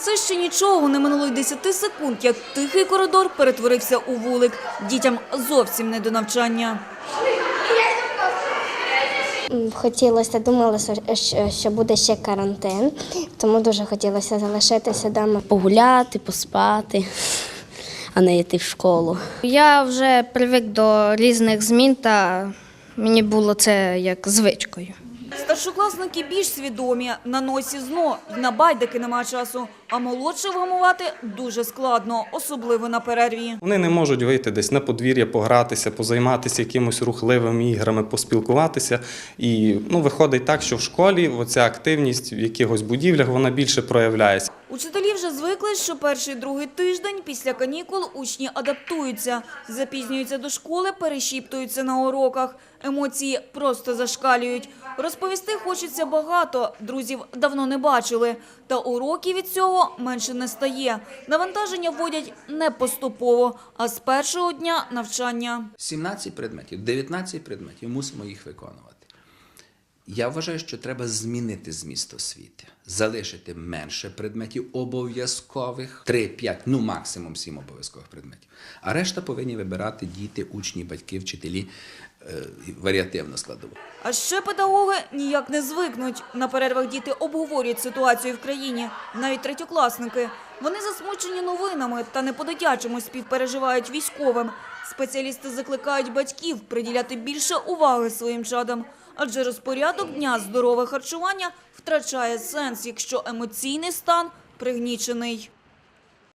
Це ще нічого, не минуло й 10 секунд, як тихий коридор перетворився у вулик. Дітям зовсім не до навчання. Хотілося, думалося, що- що буде ще карантин, тому дуже хотілося залишитися вдома. погуляти, поспати, а не йти в школу. Я вже привик до різних змін, та мені було це як звичкою. Старшокласники більш свідомі, на носі зно, на байдики нема часу. А молодше вгамувати дуже складно, особливо на перерві. Вони не можуть вийти десь на подвір'я, погратися, позайматися якимось рухливими іграми, поспілкуватися. І ну, виходить так, що в школі оця активність в якихось будівлях вона більше проявляється. Учителі вже звикли, що перший другий тиждень після канікул учні адаптуються, запізнюються до школи, перешіптуються на уроках. Емоції просто зашкалюють. Розповісти хочеться багато, друзів давно не бачили. Та уроків від цього менше не стає. Навантаження вводять не поступово, а з першого дня навчання. 17 предметів, 19 предметів, мусимо їх виконувати. Я вважаю, що треба змінити зміст освіти, залишити менше предметів обов'язкових, 3-5, ну максимум 7 обов'язкових предметів. А решта повинні вибирати діти, учні, батьки, вчителі е, варіативно складово. А ще педагоги ніяк не звикнуть. На перервах діти обговорюють ситуацію в країні, навіть третьокласники. Вони засмучені новинами та не по-дитячому співпереживають військовим. Спеціалісти закликають батьків приділяти більше уваги своїм чадам, адже розпорядок дня здорове харчування втрачає сенс, якщо емоційний стан пригнічений.